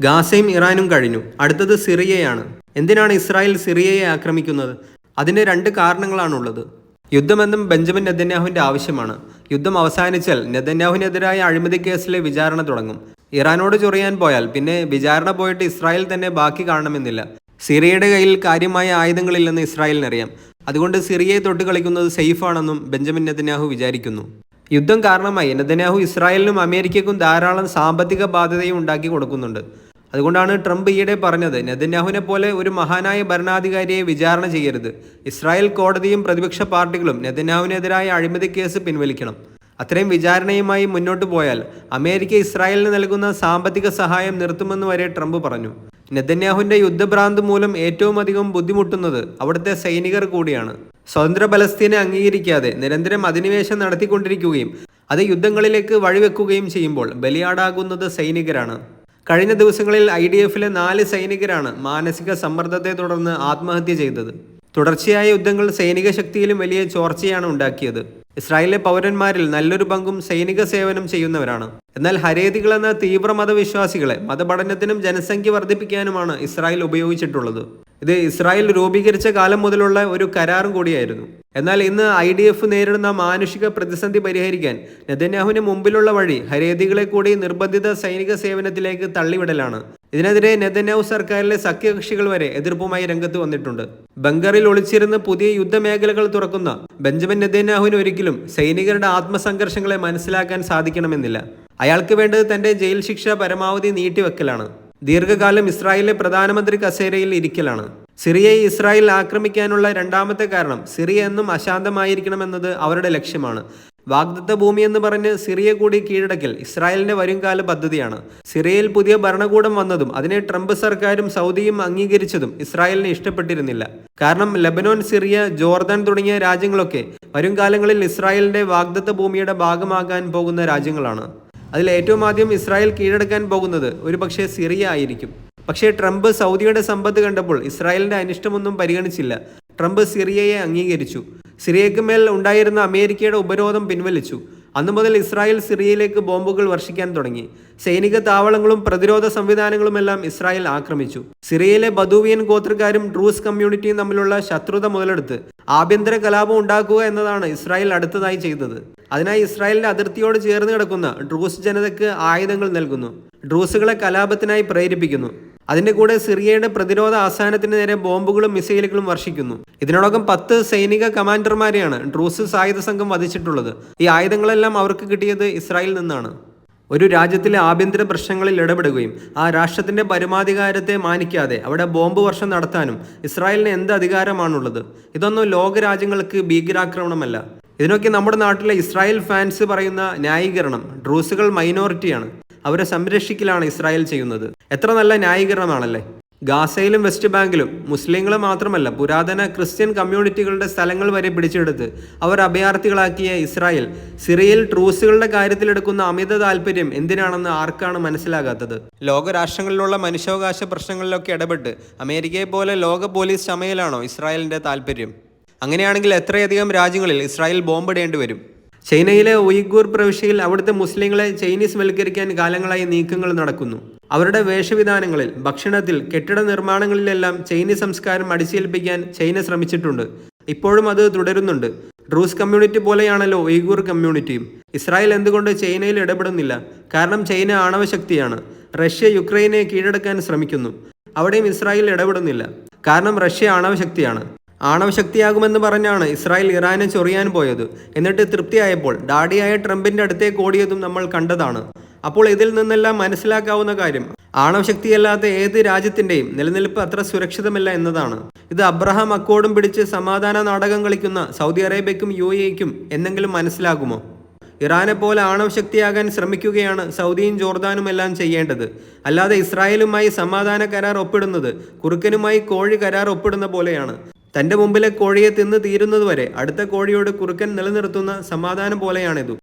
ഗാസയും ഇറാനും കഴിഞ്ഞു. അടുത്തത് സിറിയയാണ്. എന്തിനാണ് ഇസ്രായേൽ സിറിയയെ ആക്രമിക്കുന്നത്? അതിന് രണ്ട് കാരണങ്ങളാണുള്ളത്. യുദ്ധമെന്നും ബെഞ്ചമിൻ നെതന്യാഹുവിന്റെ ആവശ്യമാണ്. യുദ്ധം അവസാനിച്ചാൽ നെതന്യാഹുവിനെതിരായ അഴിമതി കേസിലെ വിചാരണ തുടങ്ങും. ഇറാനോട് ചൊറിയാൻ പോയാൽ പിന്നെ വിചാരണ പോയിട്ട് ഇസ്രായേൽ തന്നെ ബാക്കി കാണണമെന്നില്ല. സിറിയയുടെ കയ്യിൽ കാര്യമായ ആയുധങ്ങളില്ലെന്ന് ഇസ്രായേലിനറിയാം അതുകൊണ്ട് സിറിയയെ തൊട്ട് കളിക്കുന്നത് സേഫാണെന്നും ബെഞ്ചമിൻ നെതന്യാഹു വിചാരിക്കുന്നു. യുദ്ധം കാരണമായി നെതന്യാഹു ഇസ്രായേലിനും അമേരിക്കയ്ക്കും ധാരാളം സാമ്പത്തിക ബാധ്യതയും ഉണ്ടാക്കി കൊടുക്കുന്നുണ്ട്. അതുകൊണ്ടാണ് ട്രംപ് ഈയിടെ പറഞ്ഞത് നെതന്യാഹുവിനെ പോലെ ഒരു മഹാനായ ഭരണാധികാരിയെ വിചാരണ ചെയ്യരുത്. ഇസ്രായേൽ കോടതിയും പ്രതിപക്ഷ പാർട്ടികളും നെതന്യാഹുവിനെതിരായ അഴിമതി കേസ് പിൻവലിക്കണം. അത്രയും വിചാരണയുമായി മുന്നോട്ട് പോയാൽ അമേരിക്ക ഇസ്രായേലിന് നൽകുന്ന സാമ്പത്തിക സഹായം നിർത്തുമെന്ന് വരെ ട്രംപ് പറഞ്ഞു. നെതന്യാഹുവിന്റെ യുദ്ധഭ്രാന്ത് മൂലം ഏറ്റവും അധികം ബുദ്ധിമുട്ടുന്നത് അവിടുത്തെ സൈനികർ കൂടിയാണ്. സ്വതന്ത്ര പലസ്തീനെ അംഗീകരിക്കാതെ നിരന്തരം അധിനിവേശം നടത്തിക്കൊണ്ടിരിക്കുകയും അത് യുദ്ധങ്ങളിലേക്ക് വഴിവെക്കുകയും ചെയ്യുമ്പോൾ ബലിയാടാകുന്നത് സൈനികരാണ്. കഴിഞ്ഞ ദിവസങ്ങളിൽ ഐ ഡി എഫിലെ നാല് സൈനികരാണ് മാനസിക സമ്മർദ്ദത്തെ തുടർന്ന് ആത്മഹത്യ ചെയ്തത്. തുടർച്ചയായ യുദ്ധങ്ങൾ സൈനിക ശക്തിയിലും വലിയ ചോർച്ചയാണ് ഉണ്ടാക്കിയത്. ഇസ്രായേലിലെ പൗരന്മാരിൽ നല്ലൊരു പങ്കും സൈനിക സേവനം ചെയ്യുന്നവരാണ്. എന്നാൽ ഹരേതികൾ എന്ന തീവ്ര മതവിശ്വാസികളെ മതപഠനത്തിനും ജനസംഖ്യ വർദ്ധിപ്പിക്കാനുമാണ് ഇസ്രായേൽ ഉപയോഗിച്ചിട്ടുള്ളത്. ഇത് ഇസ്രായേൽ രൂപീകരിച്ച കാലം മുതലുള്ള ഒരു കരാറും കൂടിയായിരുന്നു. എന്നാൽ ഇന്ന് ഐ ഡി എഫ് നേരിടുന്ന മാനുഷിക പ്രതിസന്ധി പരിഹരിക്കാൻ നെതന്യാഹുവിന് മുമ്പിലുള്ള വഴി ഹരേതികളെ കൂടി നിർബന്ധിത സൈനിക സേവനത്തിലേക്ക് തള്ളിവിടലാണ്. ഇതിനെതിരെ നെതന്യാഹു സർക്കാരിലെ സഖ്യകക്ഷികൾ വരെ എതിർപ്പുമായി രംഗത്ത് വന്നിട്ടുണ്ട്. ബംഗറിൽ ഒളിച്ചിരുന്ന് പുതിയ യുദ്ധമേഖലകൾ തുറക്കുന്ന ബെഞ്ചമിൻ നെതന്യാഹുവിന് ഒരിക്കലും സൈനികരുടെ ആത്മസംഘർഷങ്ങളെ മനസ്സിലാക്കാൻ സാധിക്കണമെന്നില്ല. അയാൾക്ക് വേണ്ടത് തന്റെ ജയിൽ ശിക്ഷ പരമാവധി നീട്ടിവെക്കലാണ്. ദീർഘകാലം ഇസ്രായേലിലെ പ്രധാനമന്ത്രി കസേരയിൽ ഇരിക്കലാണ്. സിറിയയെ ഇസ്രായേൽ ആക്രമിക്കാനുള്ള രണ്ടാമത്തെ കാരണം സിറിയ എന്നും അശാന്തമായിരിക്കണമെന്നത് അവരുടെ ലക്ഷ്യമാണ്. വാഗ്ദത്ത ഭൂമി എന്ന് പറഞ്ഞ് സിറിയ കൂടി കീഴടക്കൽ ഇസ്രായേലിന്റെ വരുംകാല പദ്ധതിയാണ്. സിറിയയിൽ പുതിയ ഭരണകൂടം വന്നതും അതിനെ ട്രംപ് സർക്കാരും സൗദിയും അംഗീകരിച്ചതും ഇസ്രായേലിനെ ഇഷ്ടപ്പെട്ടിരുന്നില്ല. കാരണം ലബനോൻ സിറിയ ജോർദാൻ തുടങ്ങിയ രാജ്യങ്ങളൊക്കെ വരും കാലങ്ങളിൽ ഇസ്രായേലിന്റെ വാഗ്ദത്ത ഭൂമിയുടെ ഭാഗമാകാൻ പോകുന്ന രാജ്യങ്ങളാണ്. അതിൽ ഏറ്റവും ആദ്യം ഇസ്രായേൽ കീഴടക്കാൻ പോകുന്നത് ഒരുപക്ഷെ സിറിയ ആയിരിക്കും. പക്ഷേ ട്രംപ് സൗദിയുടെ സമ്പത്ത് കണ്ടപ്പോൾ ഇസ്രായേലിന്റെ അനിഷ്ടമൊന്നും പരിഗണിച്ചില്ല. ട്രംപ് സിറിയയെ അംഗീകരിച്ചു. സിറിയയ്ക്ക് മേൽ ഉണ്ടായിരുന്ന അമേരിക്കയുടെ ഉപരോധം പിൻവലിച്ചു. അന്നു മുതൽ ഇസ്രായേൽ സിറിയയിലേക്ക് ബോംബുകൾ വർഷിക്കാൻ തുടങ്ങി. സൈനിക താവളങ്ങളും പ്രതിരോധ സംവിധാനങ്ങളുമെല്ലാം ഇസ്രായേൽ ആക്രമിച്ചു. സിറിയയിലെ ബദൂവിയൻ ഗോത്രക്കാരും ഡ്രൂസ് കമ്മ്യൂണിറ്റിയും തമ്മിലുള്ള ശത്രുത മുതലെടുത്ത് ആഭ്യന്തര കലാപം ഉണ്ടാക്കുക എന്നതാണ് ഇസ്രായേൽ അടുത്തതായി ചെയ്തത്. അതിനായി ഇസ്രായേലിന്റെ അതിർത്തിയോട് ചേർന്ന് കിടക്കുന്ന ഡ്രൂസ് ജനതയ്ക്ക് ആയുധങ്ങൾ നൽകുന്നു. ഡ്രൂസുകളെ കലാപത്തിനായി പ്രേരിപ്പിക്കുന്നു. അതിന്റെ കൂടെ സിറിയയുടെ പ്രതിരോധ ആസ്ഥാനത്തിന് നേരെ ബോംബുകളും മിസൈലുകളും വർഷിക്കുന്നു. ഇതിനോടകം പത്ത് സൈനിക കമാൻഡർമാരെയാണ് ഡ്രൂസ് സായുധ സംഘം വധിച്ചിട്ടുള്ളത്. ഈ ആയുധങ്ങളെല്ലാം അവർക്ക് കിട്ടിയത് ഇസ്രായേലിൽ നിന്നാണ്. ഒരു രാജ്യത്തിലെ ആഭ്യന്തര പ്രശ്നങ്ങളിൽ ഇടപെടുകയും ആ രാഷ്ട്രത്തിന്റെ പരമാധികാരത്തെ മാനിക്കാതെ അവിടെ ബോംബ് വർഷം നടത്താനും ഇസ്രായേലിന് എന്ത് അധികാരമാണുള്ളത്? ഇതൊന്നും ലോകരാജ്യങ്ങൾക്ക് ഭീകരാക്രമണമല്ല. ഇതിനൊക്കെ നമ്മുടെ നാട്ടിലെ ഇസ്രായേൽ ഫാൻസ് പറയുന്ന ന്യായീകരണം ഡ്രൂസുകൾ മൈനോറിറ്റിയാണ് അവരെ സംരക്ഷിക്കലാണ് ഇസ്രായേൽ ചെയ്യുന്നത്. എത്ര നല്ല ന്യായീകരണമാണല്ലേ? ഗാസയിലും വെസ്റ്റ് ബാങ്കിലും മുസ്ലിങ്ങൾ മാത്രമല്ല പുരാതന ക്രിസ്ത്യൻ കമ്മ്യൂണിറ്റികളുടെ സ്ഥലങ്ങൾ വരെ പിടിച്ചെടുത്ത് അവർ അഭയാർത്ഥികളാക്കിയ ഇസ്രായേൽ സിറിയയിൽ ട്രൂസുകളുടെ കാര്യത്തിലെടുക്കുന്ന അമിത താല്പര്യം എന്തിനാണെന്ന് ആർക്കാണ് മനസ്സിലാകാത്തത്? ലോകരാഷ്ട്രങ്ങളിലുള്ള മനുഷ്യാവകാശ പ്രശ്നങ്ങളിലൊക്കെ ഇടപെട്ട് അമേരിക്കയെ പോലെ ലോക പോലീസ് ചമയലാണോ ഇസ്രായേലിന്റെ താല്പര്യം അങ്ങനെയാണെങ്കിൽ എത്രയധികം രാജ്യങ്ങളിൽ ഇസ്രായേൽ ബോംബിടേണ്ടി വരും ചൈനയിലെ ഉയ്ഗൂർ പ്രവിശ്യയിൽ അവിടുത്തെ മുസ്ലിങ്ങളെ ചൈനീസ് വൽക്കരിക്കാൻ കാലങ്ങളായി നീക്കങ്ങൾ നടക്കുന്നു. അവരുടെ വേഷവിധാനങ്ങളിൽ ഭക്ഷണത്തിൽ കെട്ടിട നിർമ്മാണങ്ങളിലെല്ലാം ചൈനീസ് സംസ്കാരം അടിച്ചേൽപ്പിക്കാൻ ചൈന ശ്രമിച്ചിട്ടുണ്ട്. ഇപ്പോഴും അത് തുടരുന്നുണ്ട്. റൂസ് കമ്മ്യൂണിറ്റി പോലെയാണല്ലോ ഉയ്ഗൂർ കമ്മ്യൂണിറ്റിയും. ഇസ്രായേൽ എന്തുകൊണ്ട് ചൈനയിൽ ഇടപെടുന്നില്ല? കാരണം ചൈന ആണവശക്തിയാണ്. റഷ്യ യുക്രൈനെ കീഴടക്കാൻ ശ്രമിക്കുന്നു. അവിടെയും ഇസ്രായേൽ ഇടപെടുന്നില്ല. കാരണം റഷ്യ ആണവശക്തിയാണ്. ആണവശക്തിയാകുമെന്ന് പറഞ്ഞാണ് ഇസ്രായേൽ ഇറാനെ ചൊറിയാൻ പോയത്. എന്നിട്ട് തൃപ്തിയായപ്പോൾ ഡാഡിയായ ട്രംപിന്റെ അടുത്തേക്ക് ഓടിയതും നമ്മൾ കണ്ടതാണ്. അപ്പോൾ ഇതിൽ നിന്നെല്ലാം മനസ്സിലാക്കാവുന്ന കാര്യം ആണവശക്തിയല്ലാത്ത ഏത് രാജ്യത്തിന്റെയും നിലനിൽപ്പ് അത്ര സുരക്ഷിതമല്ല എന്നതാണ്. ഇത് അബ്രഹാം അക്കോടും പിടിച്ച് സമാധാന നാടകം കളിക്കുന്ന സൗദി അറേബ്യക്കും യു എക്കും എന്തെങ്കിലും മനസ്സിലാകുമോ? ഇറാനെ പോലെ ആണവശക്തിയാകാൻ ശ്രമിക്കുകയാണ് സൗദിയും ജോർദാനും എല്ലാം ചെയ്യേണ്ടത്. അല്ലാതെ ഇസ്രായേലുമായി സമാധാന കരാർ ഒപ്പിടുന്നത് കുറുക്കനുമായി കോഴി കരാർ ഒപ്പിടുന്ന പോലെയാണ്. തന്റെ മുമ്പിലെ കോഴിയെ തിന്ന് തീരുന്നതുവരെ അടുത്ത കോഴിയോട് കുറുക്കൻ നിലനിർത്തുന്ന സമാധാനം പോലെയാണിത്.